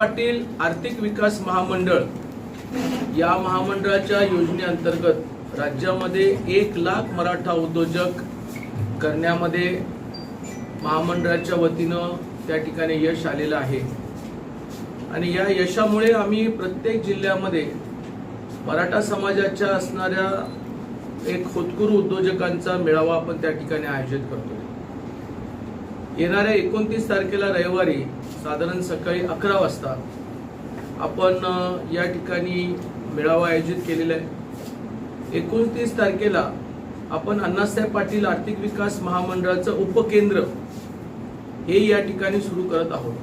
पाटील आर्थिक विकास महामंडळ या महामंडळाच्या योजनेअंतर्गत राज्यामध्ये एक लाख मराठा उद्योजक करण्यामध्ये महामंडळाच्या वतीनं त्या ठिकाणी यश आलेलं आहे. आणि या यशामुळे आम्ही प्रत्येक जिल्ह्यामध्ये मराठा समाजाच्या असणाऱ्या एक होतकरू उद्योजकांचा मेळावा आपण त्या ठिकाणी आयोजित करतो. येणाऱ्या एकोणतीस तारखेला रविवारी साधारण सकाळी अकरा वाजता आपण या ठिकाणी मेळावा आयोजित केलेला आहे. एकोणतीस तारखेला आपण अण्णासाहेब पाटील आर्थिक विकास महामंडळाचं उपकेंद्र हे या ठिकाणी सुरू करत आहोत.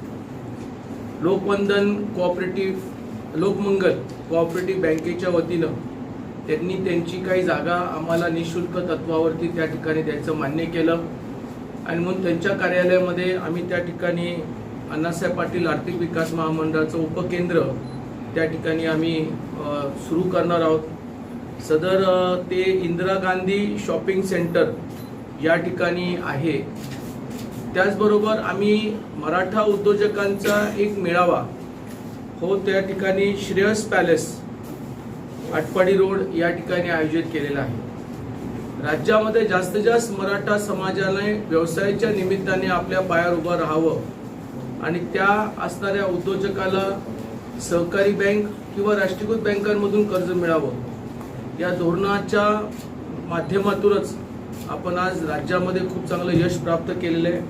लोकवंदन कोऑपरेटिव्ह लोकमंगल कोऑपरेटिव्ह बँकेच्या वतीनं त्यांनी त्यांची काही जागा आम्हाला निशुल्क तत्वावरती त्या ठिकाणी द्यायचं मान्य केलं. आणि म्हणून त्यांच्या कार्यालयामध्ये आम्ही त्या ठिकाणी अण्णासाहेब पाटील आर्थिक विकास महामंडळाचं उपकेंद्र त्या ठिकाणी आम्ही सुरू करणार आहोत. सदर ते इंदिरा गांधी शॉपिंग सेंटर या ठिकाणी आहे. त्याचबरोबर आम्ही मराठा उद्योजकांचा एक मेळावा हो त्या ठिकाणी श्रेयस पॅलेस आटपाडी रोड या ठिकाणी आयोजित केलेला आहे. राज्यामध्ये जास्तीत जास्त मराठा समाजाने व्यवसायाच्या निमित्ताने आपल्या पायावर उभं राहावं आणि त्या असणाऱ्या उद्योजकाला सहकारी बँक किंवा राष्ट्रीयकृत बँकांमधून कर्ज मिळावं. या धोरणाच्या माध्यमातूनच आपण आज राज्यामध्ये खूप चांगलं यश प्राप्त केलेलं आहे.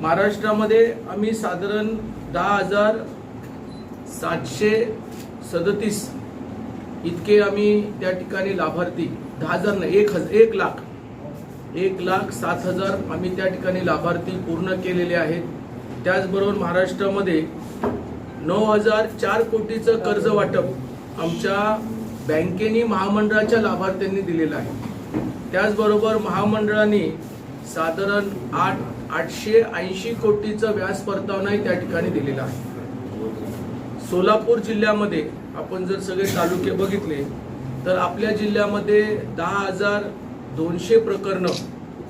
महाराष्ट्रामध्ये आम्ही साधारण दहा हजार सातशे सदतीस इतके आम्ही त्या ठिकाणी लाभार्थी दहा हजार नाही एक हजार एक लाख. एक लाख सात हजार आम्ही त्या ठिकाणी लाभार्थी पूर्ण केलेले आहेत. त्याचबरोबर महाराष्ट्रामध्ये नऊ हजार चार कोटीचं कर्ज वाटप आमच्या बँकेनी महामंडळाच्या लाभार्थ्यांनी दिलेलं आहे. त्याचबरोबर महामंडळाने साधारण आठ आठशे ऐंशी कोटीचं व्याज परतावानाही त्या ठिकाणी दिलेला आहे. सोलापूर जिल्ह्यामध्ये आपण जर सगळे तालुके बघितले तर आपल्या जिल्ह्यामध्ये दहा हजार दोनशे प्रकरणं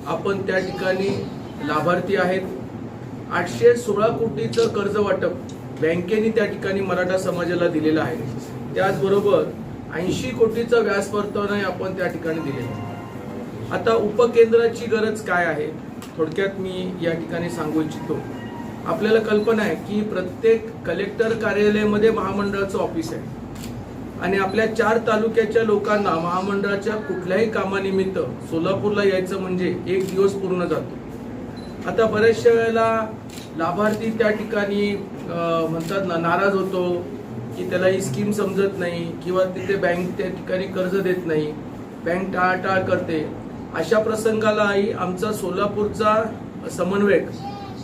आपण त्या ठिकाणी लाभार्थी आहेत. आठशे सोळा कोटीचं कर्ज वाटप बँकेने त्या ठिकाणी मराठा समाजाला दिलेलं आहे. त्याचबरोबर ऐंशी कोटीचा व्याज परतावानाही आपण त्या ठिकाणी दिलेला आता उपकेंद्राची गरज काय आहे? थोडक्यात मी या ठिकाणी सांगू इच्छितो. आपल्याला कल्पना आहे की प्रत्येक कलेक्टर कार्यालयामध्ये महामंडळाचं ऑफिस आहे. आणि आपल्या चार तालुक्याच्या लोकांना महामंडळाच्या कुठल्याही कामानिमित्त सोलापूरला यायचं म्हणजे एक दिवस पूर्ण जातो. आता बऱ्याचशा वेळेला लाभार्थी त्या ठिकाणी म्हणतात ना नाराज होतो की त्याला ही स्कीम समजत नाही किंवा तिथे बँक त्या ठिकाणी कर्ज देत नाही बँक टाळाटाळ करते. अशा प्रसंगालाही आमचा सोलापूरचा समन्वयक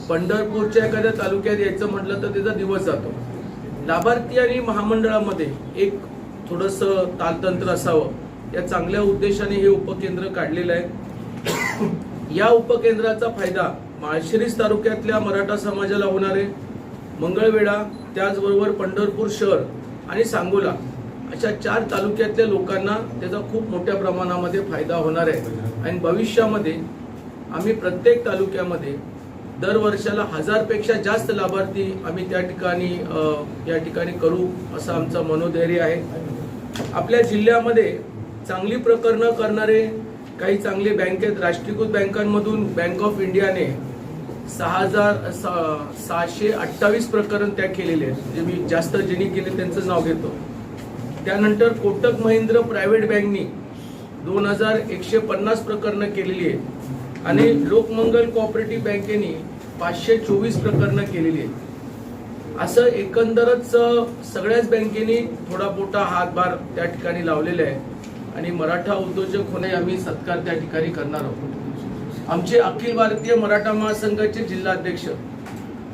पंढरपूरच्या एखाद्या तालुक्यात यायचं म्हटलं तर त्याचा दिवस जातो. लाभार्थी आणि महामंडळामध्ये एक थोडस तालतंत्र असावं. या चांगल्या उद्देशाने हे उपकेंद्र काढलेलं आहे. या उपकेंद्राचा फायदा माळशिरीस तालुक्यातल्या मराठा समाजाला होणार आहे. मंगळवेढा त्याचबरोबर पंढरपूर शहर आणि सांगोला अशा चार तालुक्यातल्या लोकांना त्याचा खूप मोठ्या प्रमाणामध्ये फायदा होणार आहे. आणि भविष्यामध्ये आम्ही प्रत्येक तालुक्यामध्ये दर वर्षाला हजारपेक्षा जास्त लाभार्थी आम्ही त्या ठिकाणी या ठिकाणी करू असं आमचं मनोधैर्य आहे. आपल्या जिल्ह्यामध्ये चांगली प्रकरणं करणारे काही चांगले बँकेत राष्ट्रीयकृत बँकांमधून बँक ऑफ इंडियाने सहा हजार सा- सहाशे अठ्ठावीस प्रकरण त्या केलेले आहेत. जे मी जास्त ज्यांनी केले त्यांचं नाव घेतो. त्यानंतर कोटक महिंद्र प्रायव्हेट बँकनी दोन हजार एकशे पन्नास प्रकरणं केलेली आहेत. आणि लोकमंगल कोऑपरेटिव्ह बँकेने पाचशे चोवीस प्रकरणं केलेली आहेत. असं एकंदरच सगळ्याच बँकेनी थोडा मोठा हातभार त्या ठिकाणी लावलेला आहे. आणि मराठा उद्योजक होणे आम्ही सत्कार त्या ठिकाणी करणार आहोत. आमचे अखिल भारतीय मराठा महासंघाचे जिल्हाध्यक्ष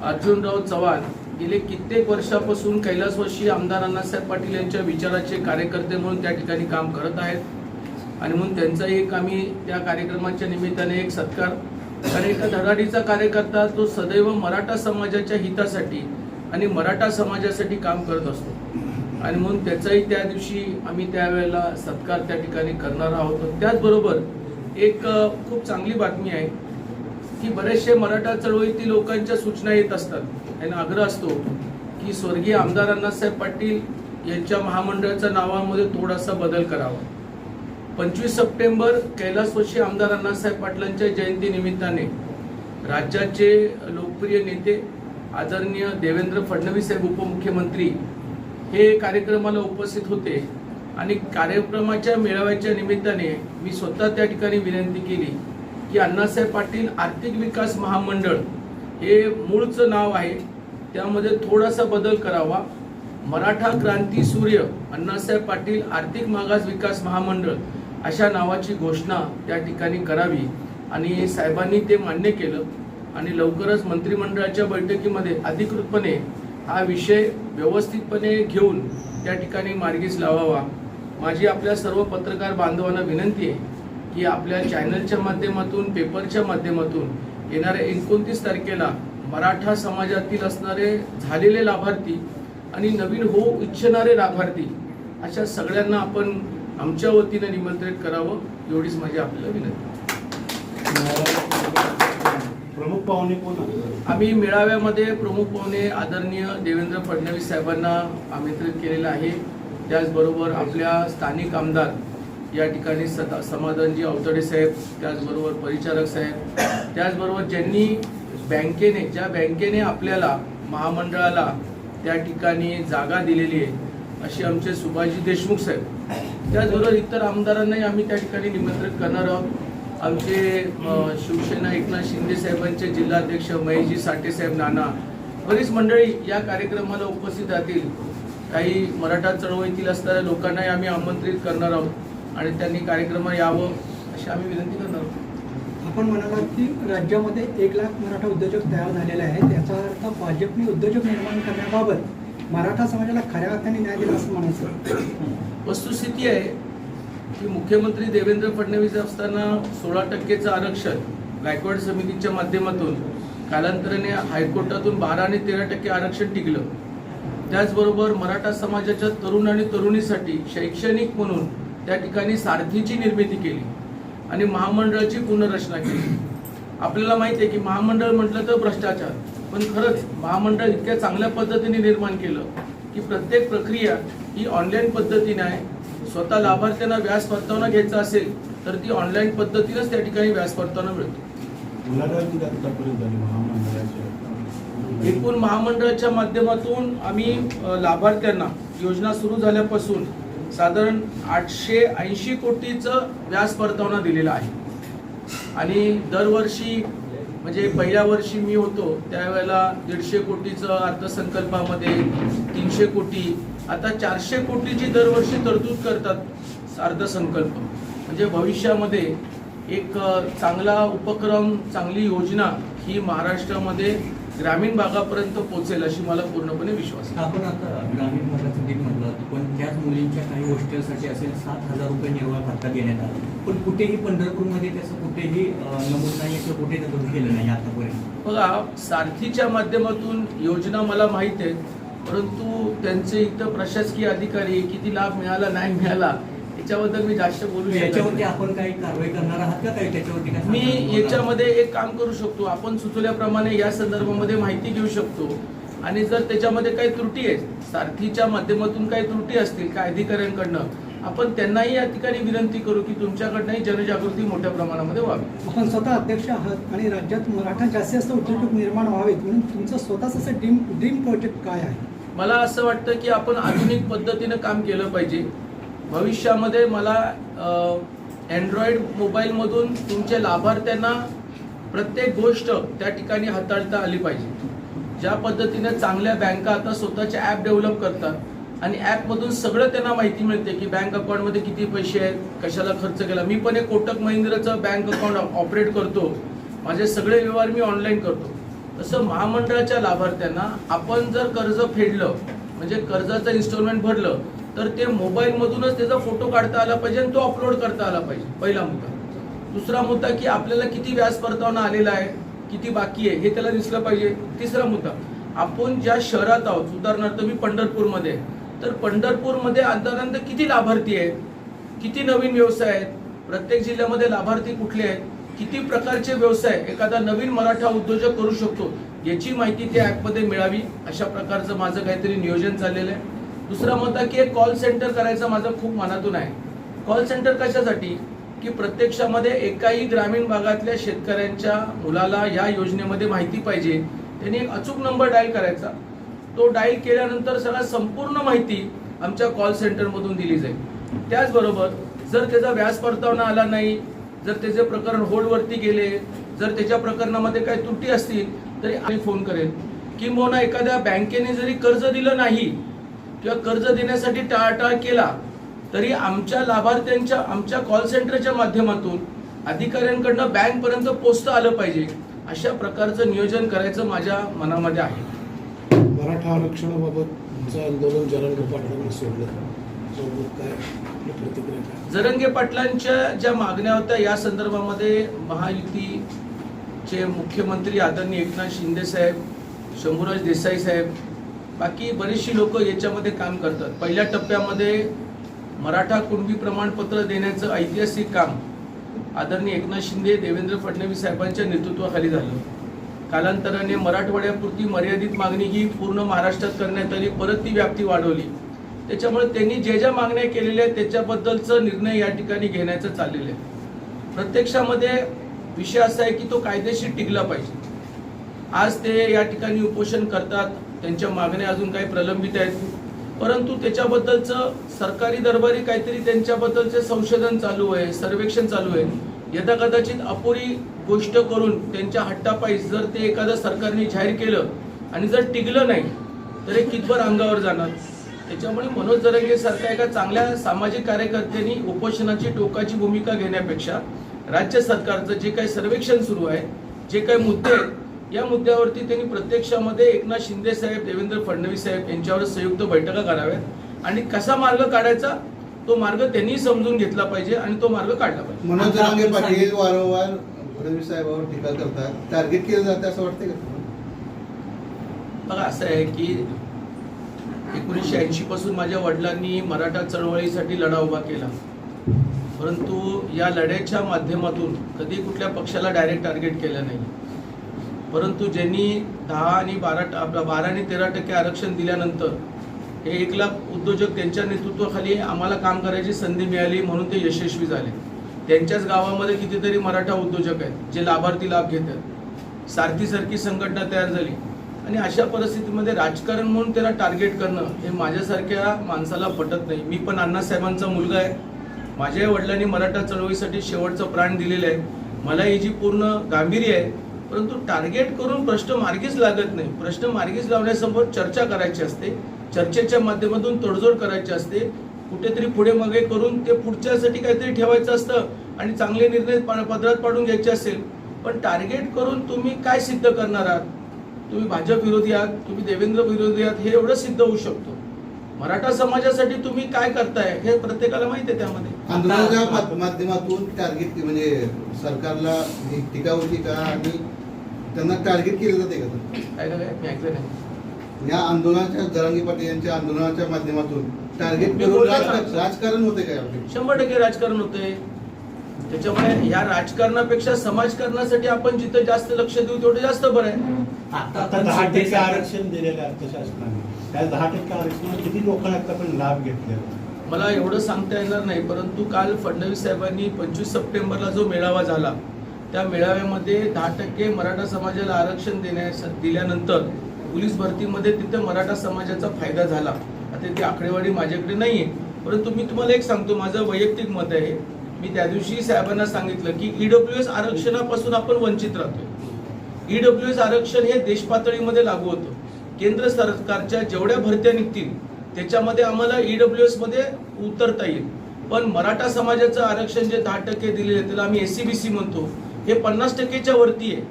अर्जुनराव चव्हाण गेले कित्येक वर्षापासून कैलासवर्षी आमदार अण्णासाहेब पाटील यांच्या विचाराचे कार्यकर्ते म्हणून त्या ठिकाणी काम करत आहेत. आणि म्हणून त्यांचा एक आम्ही त्या कार्यक्रमाच्या निमित्ताने एक सत्कार. कारण एका धडाडीचा कार्यकर्ता तो सदैव मराठा समाजाच्या हितासाठी आणि मराठा समाजासाठी काम करत असतो. आणि म्हणून त्याचाही त्या दिवशी आम्ही त्यावेळेला सत्कार त्या ठिकाणी करणार आहोत. त्याचबरोबर एक खूप चांगली बातमी आहे की बरेचसे मराठा चळवळीतील लोकांच्या सूचना येत असतात. त्यांना आग्रह असतो की की स्वर्गीय आमदार अण्णासाहेब पाटील यांच्या महामंडळाच्या नावामध्ये थोडासा बदल करावा. पंचवीस सप्टेंबर कैलासवासी आमदार अण्णासाहेब पाटलांच्या जयंती निमित्ताने राज्याचे लोकप्रिय नेते आदरणीय देवेंद्र फडणवीस साहेब उपमुख्यमंत्री हे कार्यक्रमाला उपस्थित होते आणि कार्यक्रमाच्या मेळाव्याच्या निमित्ताने मी स्वतः त्या ठिकाणी विनंती केली की अण्णासाहेब पाटील आर्थिक विकास महामंडळ हे मूळचं नाव आहे. त्यामध्ये थोडासा बदल करावा. मराठा क्रांती सूर्य अण्णासाहेब पाटील आर्थिक मागास विकास महामंडळ अशा नावाची घोषणा त्या ठिकाणी करावी. आणि साहेबांनी ते मान्य केलं. आणि लवकरच मंत्रिमंडळाच्या बैठकीमध्ये अधिकृतपणे हा विषय व्यवस्थितपणे घेऊन त्या ठिकाणी मार्गीस लावावा. माझी आपल्या सर्व पत्रकार बांधवांना विनंती आहे की आपल्या चॅनलच्या माध्यमातून पेपरच्या माध्यमातून येणाऱ्या एकोणतीस तारखेला मराठा समाजातील असणारे झालेले लाभार्थी आणि नवीन होऊ इच्छिणारे लाभार्थी अशा सगळ्यांना आपण आमच्या वतीनं निमंत्रित करावं एवढीच माझी आपल्याला विनंती. प्रमुख पाहुणे कोण? आम्ही मेळाव्यामध्ये प्रमुख पाहुणे आदरणीय देवेंद्र फडणवीस साहेबांना आमंत्रित केलेलं आहे. त्याचबरोबर आपल्या स्थानिक आमदार या ठिकाणी सदा समाधानजी अवतडे साहेब त्याचबरोबर परिचारक साहेब त्याचबरोबर ज्यांनी बँकेने ज्या बँकेने आपल्याला महामंडळाला त्या ठिकाणी जागा दिलेली आहे असे आमचे सुभाषजी देशमुख साहेब. त्याचबरोबर इतर आमदारांनाही आम्ही त्या ठिकाणी निमंत्रित करणार आहोत. आमचे शिवसेना एकनाथ शिंदे साहेबांचे जिल्हाध्यक्ष महेशजी साठे साहेब नाना बरीच मंडळी या कार्यक्रमाला उपस्थित राहतील. काही मराठा चळवळीतील असणाऱ्या लोकांनाही आम्ही आमंत्रित करणार आहोत आणि त्यांनी कार्यक्रमात यावं अशी आम्ही विनंती करणार आहोत. आपण म्हणालात की राज्यामध्ये एक लाख मराठा उद्योजक तयार झालेले आहेत. याचा अर्थ भाजपने उद्योजक निर्माण करण्याबाबत मराठा समाजाला खऱ्या अर्थाने न्याय दिला असं म्हणायचं. वस्तुस्थिती आहे की मुख्यमंत्री देवेंद्र फडणवीस असताना सोळा टक्केचं आरक्षण गायकवाड समितीच्या माध्यमातून कालांतराने हायकोर्टातून बारा आणि तेरा टक्के आरक्षण टिकलं. त्याचबरोबर मराठा समाजाच्या तरुण आणि तरुणीसाठी शैक्षणिक म्हणून त्या ठिकाणी सारथीची निर्मिती केली आणि महामंडळाची पुनर्रचना केली. आपल्याला माहिती आहे की महामंडळ म्हटलं तर भ्रष्टाचार पण खरंच महामंडळ इतक्या चांगल्या पद्धतीने निर्माण केलं. की प्रत्येक प्रक्रिया ही ऑनलाईन पद्धतीने आहे. स्वतः लाभार्थ्यांना व्याज परतावा घ्यायचा असेल तर ती ऑनलाईन पद्धतीनंच त्या ठिकाणी व्याज परतावा मिळतो. एकूण महामंडळाच्या माध्यमातून आम्ही लाभार्थ्यांना योजना सुरू झाल्यापासून साधारण आठशे ऐंशी कोटीचं व्याज परतावा दिलेला आहे. आणि दरवर्षी म्हणजे पहिल्या वर्षी मी होतो त्यावेळेला दीडशे कोटीचं अर्थसंकल्पामध्ये तीनशे कोटी आता चारशे कोटीची दरवर्षी तरतूद करतात अर्थसंकल्प. म्हणजे भविष्यामध्ये एक चांगला उपक्रम चांगली योजना ही महाराष्ट्रामध्ये ग्रामीण भागापर्यंत पोहोचेल अशी मला पूर्णपणे विश्वास आहे. आपण आता ग्रामीण भागाचं त्याच मुलींच्या काही गोष्टींसाठी असेल सात हजार रुपये निर्वाह भत्ता देण्यात आला पण कुठेही पंढरपूरमध्ये त्याचं कुठेही नमूद नाही किंवा कुठे त्याचं केलं नाही आतापर्यंत बघा सारथीच्या माध्यमातून योजना मला माहीत आहेत परंतु त्यांचे इथं प्रशासकीय अधिकारी किती लाभ मिळाला नाही मिळाला याच्याबद्दल मी जास्त बोलू याच्यावरती. आपण काही कारवाई करणार आहात का काही त्याच्यावरती मी? याच्यामध्ये एक काम करू शकतो आपण सुचवल्याप्रमाणे या संदर्भामध्ये माहिती घेऊ शकतो आणि जर त्याच्यामध्ये काही त्रुटी आहेत सारथीच्या माध्यमातून काही त्रुटी असतील काय अधिकाऱ्यांकडनं आपण त्यांनाही या ठिकाणी विनंती करू की तुमच्याकडनंही जनजागृती मोठ्या प्रमाणामध्ये व्हावी. आपण स्वतः अध्यक्ष आहात आणि राज्यात मराठा जास्तीत जास्त उद्योजक निर्माण व्हावेत म्हणून तुमचं स्वतःच असं ड्रीम ड्रीम प्रोजेक्ट काय आहे? मला असं वाटतं की आपण आधुनिक पद्धतीनं काम केलं पाहिजे. भविष्यामध्ये मला अँड्रॉइड मोबाईलमधून तुमच्या लाभार्थ्यांना प्रत्येक गोष्ट त्या ठिकाणी हाताळता आली पाहिजे. ज्या पद्धतीने चांगल्या बँका आता स्वतःचे ॲप डेव्हलप करतात आणि ॲपमधून सगळं त्यांना माहिती मिळते की बँक अकाउंटमध्ये किती पैसे आहेत कशाला खर्च केला. मी पण एक कोटक महिंद्राचं बँक अकाउंट ऑपरेट करतो. माझे सगळे व्यवहार मी ऑनलाईन करतो. तसं महामंडळाच्या लाभार्थ्यांना आपण जर कर्ज फेडलं म्हणजे कर्जाचं इन्स्टॉलमेंट भरलं तर ते मोबाईलमधूनच त्याचा फोटो काढता आला पाहिजे आणि तो अपलोड करता आला पाहिजे पहिला मुद्दा. दुसरा मुद्दा की आपल्याला किती व्याज परतावा आलेला आहे. किती बाकी आहे हे त्याला दिसलं पाहिजे. तिसरा मुद्दा आपण ज्या शहरात आहोत उदाहरणार्थ मी पंढरपूरमध्ये तर पंढरपूरमध्ये आतापर्यंत किती लाभार्थी आहेत? किती नवीन व्यवसाय आहेत? प्रत्येक जिल्ह्यामध्ये लाभार्थी कुठले आहेत? किती प्रकारचे व्यवसाय एखादा नवीन मराठा उद्योजक करू शकतो? याची माहिती त्या ॲपमध्ये मिळावी. अशा प्रकारचं माझं काहीतरी नियोजन चाललेलं आहे. दुसरा मुद्दा की एक कॉल सेंटर करायचं माझं खूप मनातून आहे. कॉल सेंटर कशासाठी? की प्रत्यक्षामध्ये एकाही ग्रामीण भागातल्या शेतकऱ्यांच्या मुलाला या योजनेमध्ये माहिती पाहिजे. त्यांनी एक अचूक नंबर डायल करायचा. तो डायल केल्यानंतर सगळा संपूर्ण माहिती आमच्या कॉल सेंटरमधून दिली जाईल. त्याचबरोबर जर त्याचा व्याज परतावणा आला नाही जर त्याचे प्रकरण होल्डवरती गेले जर त्याच्या प्रकरणामध्ये काही त्रुटी असतील तरी आम्ही फोन करेल किंबहुना एखाद्या बँकेने जरी कर्ज दिलं नाही किंवा कर्ज देण्यासाठी टाळाटाळ केला तरी आमच्या लाभार्थ्यांच्या आमच्या कॉल सेंटरच्या माध्यमातून अधिकाऱ्यांकडनं बँकपर्यंत पोचता आलं पाहिजे अशा प्रकारचं नियोजन करायचं माझ्या मनामध्ये आहे. मराठा आरक्षणाबाबतचं आंदोलन जरांगे पाटलांनी सोडलं. प्रतिक्रिया काय? जरंगे पाटलांच्या ज्या मागण्या होत्या या संदर्भामध्ये महायुतीचे मुख्यमंत्री आदरणीय एकनाथ शिंदे साहेब शंभूराज देसाई साहेब बाकी बरीचशी लोक याच्यामध्ये काम करतात. पहिल्या टप्प्यामध्ये मराठा कुणबी प्रमाणपत्र देण्याचं ऐतिहासिक काम आदरणीय एकनाथ शिंदे देवेंद्र फडणवीस साहेबांच्या नेतृत्वाखाली झालं. कालांतराने मराठवाड्यापुरती मर्यादित मागणी ही पूर्ण महाराष्ट्रात करण्यात आली परत ती व्याप्ती वाढवली. त्याच्यामुळे त्यांनी ज्या ज्या मागण्या केलेल्या आहेत त्याच्याबद्दलचं निर्णय या ठिकाणी घेण्याचं चाललेलं आहे. प्रत्यक्षामध्ये विषय असा आहे की तो कायदेशीर टिकला पाहिजे. आज ते या ठिकाणी उपोषण करतात त्यांच्या मागण्या अजून काही प्रलंबित आहेत. परंतु त्याच्याबद्दलचं सरकारी दरबारी काहीतरी त्यांच्याबद्दलचे संशोधन चालू आहे सर्वेक्षण चालू आहे. यदा कदाचित अपुरी गोष्ट करून त्यांच्या हट्टापायी जर ते एखादं सरकारने जाहीर केलं आणि जर टिकलं नाही तर हे कितभर अंगावर जाणार? त्याच्यामुळे मनोज जरंगे सारख्या एका चांगल्या सामाजिक कार्यकर्त्यांनी उपोषणाची टोकाची भूमिका घेण्यापेक्षा राज्य सरकारचं जे काही सर्वेक्षण सुरू आहे जे काही मुद्दे आहेत या मुद्द्यावरती त्यांनी प्रत्यक्षामध्ये एकनाथ शिंदे साहेब देवेंद्र फडणवीस साहेब यांच्यावर संयुक्त बैठका कराव्यात. आणि कसा मार्ग काढायचा? तो मार्ग त्यांनी समजून घेतला पाहिजे आणि तो मार्ग काढला पाहिजे. मनोज जरांगे पाटील वारंवार फडणवीस साहेबांवर टीका करतात. टार्गेट केलं जातं असं वाटतं का? बघा असं आहे की एकोणीसशे ऐंशी पासून माझ्या वडिलांनी मराठा चळवळीसाठी लढा उभा केला. परंतु या लढ्याच्या माध्यमातून कधी कुठल्या पक्षाला डायरेक्ट टार्गेट केलं नाही. परंतु ज्यांनी दहा आणि बारा ट- बारा आणि तेरा टक्के आरक्षण दिल्यानंतर हे एक लाख उद्योजक त्यांच्या नेतृत्वाखाली आम्हाला काम करायची संधी मिळाली म्हणून ते यशस्वी झाले. त्यांच्याच गावामध्ये कितीतरी मराठा उद्योजक आहेत जे लाभार्थी लाभ घेत आहेत सारथीसारखी संघटना तयार झाली. आणि अशा परिस्थितीमध्ये राजकारण म्हणून त्याला टार्गेट करणं हे माझ्यासारख्या माणसाला पटत नाही. मी पण अण्णासाहेबांचा मुलगा आहे. माझ्या वडिलांनी मराठा चळवळीसाठी शेवटचं प्राण दिलेलं आहे. मला ही जी पूर्ण गांभीर्य आहे परंतु टार्गेट करून प्रश्न मार्गीच लागत नाही. प्रश्न मार्गीच लावण्यासमोर चर्चा करायची असते. चर्चेच्या माध्यमातून तडजोड करायची असते. कुठेतरी पुढे मागे करून ते पुढच्यासाठी काहीतरी ठेवायचं असतं आणि चांगले निर्णय पदरात पाडून घ्यायचे असेल. पण टार्गेट करून तुम्ही काय सिद्ध करणार आहात? तुम्ही भाजप विरोधी आहात तुम्ही देवेंद्र विरोधी आहात हे एवढं सिद्ध होऊ शकतो. मराठा समाजासाठी तुम्ही काय करताय हे प्रत्येकाला माहिती आहे त्यामध्ये. माध्यमातून टार्गेट म्हणजे सरकारला टीका होती का? आणि त्यांना टार्गेट केलं जाते का? तुम्ही? काय काय मी ऐकलं नाही. या आंदोलनाच्या जरांगी पाटील यांच्या आंदोलनाच्या माध्यमातून टार्गेट मी करून बोललोच राज- ना. राजकारण होते काय आपले? शंभर टक्के राजकारण होते. त्याच्यामुळे या राजकारणापेक्षा समाजकारणासाठी आपण जिथं जास्त लक्ष देऊ तेवढं जास्त बरं आहे. आता आता दहा टक्के आरक्षण दिलेलं आहे अर्थशास्त्राने. त्या दहा टक्के आरक्षणात किती लोकांना आतापर्यंत लाभ घेतलेला मला एवढं सांगता येणार नाही परंतु काल फडणवीस साहेबांनी पंचवीस सप्टेंबरला जो मेळावा झाला त्या मेळाव्यामध्ये दहा टक्के मराठा समाजाला आरक्षण देण्यास दिल्यानंतर पोलीस भरतीमध्ये तिथे मराठा समाजाचा फायदा झाला. आता ती आकडेवारी माझ्याकडे नाही आहे परंतु मी तुम्हाला एक सांगतो माझं वैयक्तिक मत आहे. मी त्या दिवशी साहेबांना सांगितलं की ईडब्ल्यू एस आरक्षणापासून आपण वंचित राहतोय. ईडब्ल्यू एस आरक्षण हे देशपातळीमध्ये लागू होतं. केंद्र सरकारच्या जेवढ्या भरत्या निघतील त्याच्यामध्ये आम्हाला ईडब्ल्यू डब्ल्यू एसमध्ये उतरता येईल. पण मराठा समाजाचं आरक्षण जे दहा टक्के दिलेलं आहे त्याला आम्ही ए सी बी सी म्हणतो. हे पन्नास टक्केच्या वरती आहे.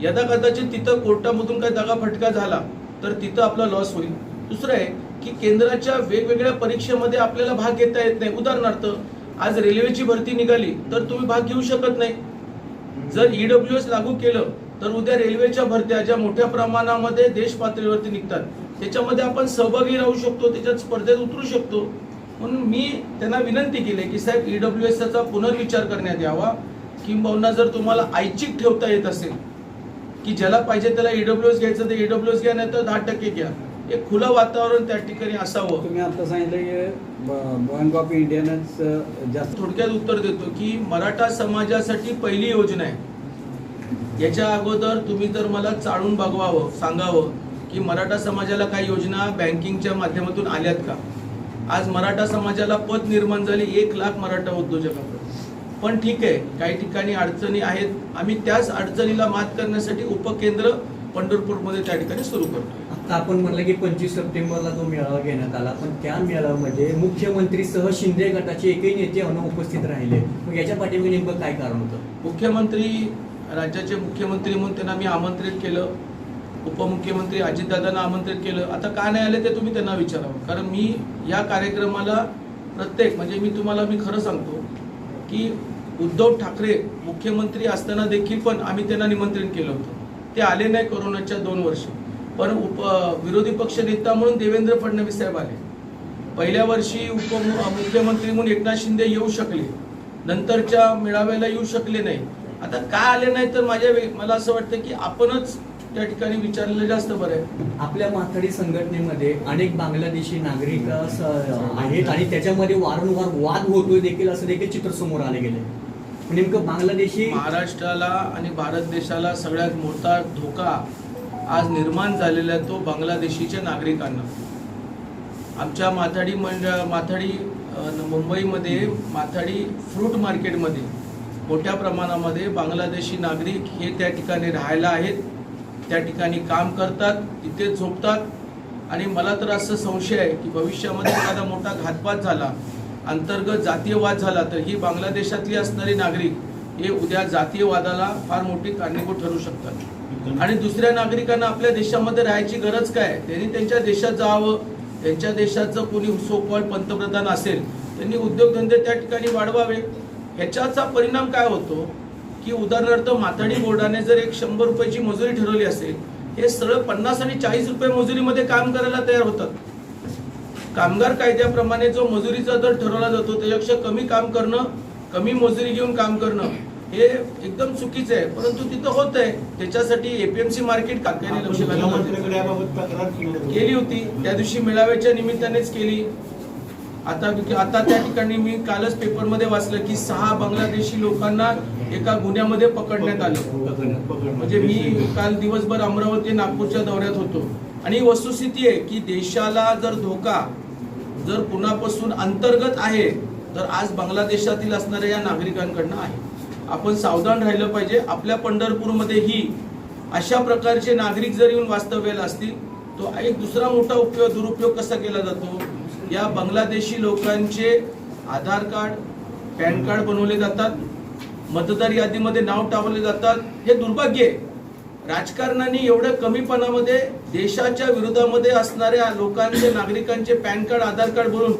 यदा कदाचित तिथं कोर्टामधून काही दगा फटका झाला तर तिथं आपला लॉस होईल. दुसरं आहे की केंद्राच्या वेगवेगळ्या परीक्षेमध्ये आपल्याला भाग घेता येत नाही. उदाहरणार्थ आज रेल्वेची भरती निघाली तर तुम्ही भाग घेऊ शकत नाही. जर ईडब्ल्यू एस लागू केलं तर उद्या रेल्वेच्या भरत्या ज्या मोठ्या प्रमाणामध्ये देश पातळीवरती निघतात त्याच्यामध्ये आपण सहभागी राहू शकतो त्याच्यात स्पर्धेत उतरू शकतो. म्हणून मी त्यांना विनंती केली की साहेब ईडब्ल्यू एसचा पुनर्विचार करण्यात यावा. किंबहुना जर तुम्हाला ऐच्छिक ठेवता येत असेल की ज्याला पाहिजे त्याला ईडब्ल्यू एस घ्यायचं तर ईडब्ल्यू एस घ्या नाही तर दहा टक्के घ्या. एक खुलं वातावरण त्या ठिकाणी असावं. तुम्ही आता सांगितलं की बँक ऑफ इंडियानंच जास्त थोडक्यात उत्तर देतो की मराठा समाजासाठी पहिली योजना आहे. याच्या अगोदर तुम्ही जर मला चाळून बघवावं सांगावं की मराठा समाजाला काही योजना बँकिंगच्या माध्यमातून आल्यात का? आज मराठा समाजाला पद निर्माण झाली एक लाख मराठा उद्योजकांकडे पण ठीक आहे काही ठिकाणी अडचणी आहेत. आम्ही त्याच अडचणीला मात करण्यासाठी उपकेंद्र पंढरपूरमध्ये त्या ठिकाणी सुरू करतो आता आपण म्हणलं की पंचवीस सप्टेंबरला जो मेळावा घेण्यात आला पण त्या मेळाव्यामध्ये मुख्यमंत्रीसह शिंदे गटाचे एकही नेते अनुपस्थित राहिले. मग याच्या पाठीमागे नेमकं काय कारण होतं? मुख्यमंत्री राज्याचे मुख्यमंत्री म्हणून त्यांना मी आमंत्रित केलं. उपमुख्यमंत्री अजितदादांना आमंत्रित केलं. आता का नाही आले ते तुम्ही त्यांना विचारावं कारण मी या कार्यक्रमाला प्रत्येक म्हणजे मी तुम्हाला मी खरं सांगतो की उद्धव ठाकरे मुख्यमंत्री असताना देखील पण आम्ही त्यांना निमंत्रण केलं होतं. ते आले नाही कोरोनाच्या दोन वर्ष. पण उप विरोधी पक्ष नेता म्हणून देवेंद्र फडणवीस साहेब आले. पहिल्या वर्षी उप मुख्यमंत्री म्हणून एकनाथ शिंदे येऊ शकले. नंतरच्या मेळाव्याला येऊ शकले नाही. आता का आले नाही तर माझ्या मला असं वाटतं की आपणच त्या ठिकाणी विचारलेलं जास्त बरं आहे. आपल्या माथाडी संघटनेमध्ये अनेक बांगलादेशी नागरिक आहेत आणि त्याच्यामध्ये वारंवार वाद होतोय देखील असं देखील चित्र समोर आले गेले. नेमकं बांगलादेशी महाराष्ट्राला आणि भारत देशाला सगळ्यात मोठा धोका आज निर्माण झालेला आहे तो बांगलादेशीच्या नागरिकांना. आमच्या माथाडी मंडळ माथाडी मुंबईमध्ये माथाडी फ्रूट मार्केटमध्ये मोठ्या प्रमाणामध्ये बांगलादेशी नागरिक हे त्या ठिकाणी राहायला आहेत. त्या ठिकाणी काम करतात तिथे झोपतात. आणि मला तर असं संशय आहे की भविष्यामध्ये एखादा मोठा घातपात झाला अंतर्गत जातीयवाद झाला तर ही बांगलादेशातली असणारी नागरिक हे उद्या जातीयवादाला फार मोठी कारणीभूत ठरू शकतात. आणि दुसऱ्या नागरिकांना आपल्या देशामध्ये राहायची गरज काय? त्यांनी त्यांच्या देशात जावं त्यांच्या देशाचं कोणी सोकॉल पंतप्रधान असेल त्यांनी उद्योगधंदे त्या ठिकाणी वाढवावे. ह्याच्याचा परिणाम काय होतो? की उदाहरणार्थ माथाडी बोर्डाने जर एक शंभर रुपयाची मजुरी ठरवली असेल हे सरळ पन्नास आणि चाळीस रुपये मजुरीमध्ये काम करायला तयार होतात. कामगार कायद्याप्रमाणे जो मजुरीचा दर ठरवला जातो त्याच्यापेक्षा कमी काम करणं कमी मजुरी घेऊन काम करणं हे एकदम चुकीचं आहे. परंतु तिथं होत आहे. त्याच्यासाठी एपीएमसी मार्केट काकाने लक्ष. केली होती. त्या दिवशी मेळाव्याच्या निमित्तानेच केली. आता आता त्या ठिकाणी मी कालच पेपरमध्ये वाचलं की सहा बांगलादेशी लोकांना एका गुन्ह्यामध्ये पकडण्यात आलं. म्हणजे मी काल दिवसभर अमरावती नागपूरच्या दौऱ्यात होतो. आणि वस्तुस्थिती आहे की देशाला जर धोका जर कुणापासून अंतर्गत आहे तर आज बांगलादेशातील असणाऱ्या या नागरिकांकडनं आहे. आपण सावधान राहिलं पाहिजे. आपल्या पंढरपूरमध्येही अशा प्रकारचे नागरिक जर येऊन वास्तव्याला असतील तो एक दुसरा मोठा उपयोग दुरुपयोग कसा केला जातो? या बांगलादेशी लोकांचे आधार कार्ड पॅन कार्ड बनवले जातात. मतदार यादीमध्ये नाव टावले जातात. हे दुर्भाग्य आहे. राजकारणाने एवढ्या कमीपणामध्ये देशाच्या विरोधामध्ये असणाऱ्या लोकांचे नागरिकांचे पॅन कार्ड आधार कार्ड भरून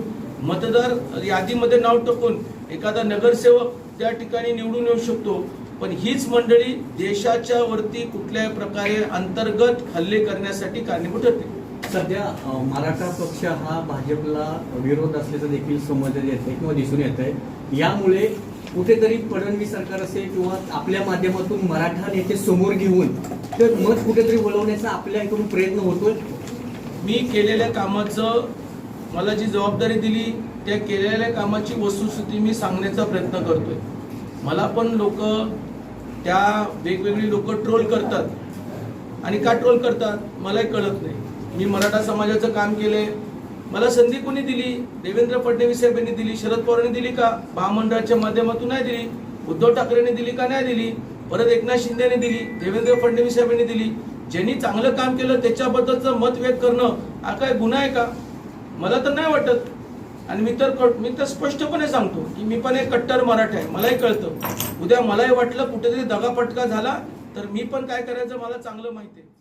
मतदार यादीमध्ये नाव टाकून एखादा नगरसेवक त्या ठिकाणी निवडून येऊ शकतो. पण हीच मंडळी देशाच्या वरती कुठल्याही प्रकारे अंतर्गत हल्ले करण्यासाठी कारणीभूत ठरते. सध्या मराठा पक्ष हा भाजपला विरोध असल्याचं देखील समजलं येत आहे किंवा दिसून येत आहे यामुळे कुठेतरी फडणवीस सरकार असेल किंवा आपल्या माध्यमातून मराठा नेते समोर घेऊन तर मत कुठेतरी वळवण्याचा आपल्या इकडून प्रयत्न होतोय? मी केलेल्या कामाचं मला जी जबाबदारी दिली त्या केलेल्या कामाची वस्तुस्थिती मी सांगण्याचा प्रयत्न करतोय. मला पण लोक त्या वेगवेगळी लोक ट्रोल करतात. आणि का ट्रोल करतात? मलाही कळत नाही. मी मराठा समाजाचं काम केलंय. मला संधी कोणी दिली? देवेंद्र फडणवीस साहेबांनी दिली? शरद पवारांनी दिली का? महामंडळाच्या माध्यमातून नाही दिली? उद्धव ठाकरेंनी दिली का नाही दिली? परत एकनाथ शिंदेने दिली? देवेंद्र फडणवीस साहेबांनी दिली? ज्यांनी चांगलं काम केलं त्याच्याबद्दलचं मत व्यक्त करणं हा काय गुन्हा आहे का? मला तर नाही वाटत. आणि मी तर मी तर स्पष्टपणे सांगतो की मी पण एक कट्टर मराठा आहे. मलाही कळतं. उद्या मलाही वाटलं कुठेतरी दगापटका झाला तर मी पण काय करायचं? मला चांगलं माहिती आहे.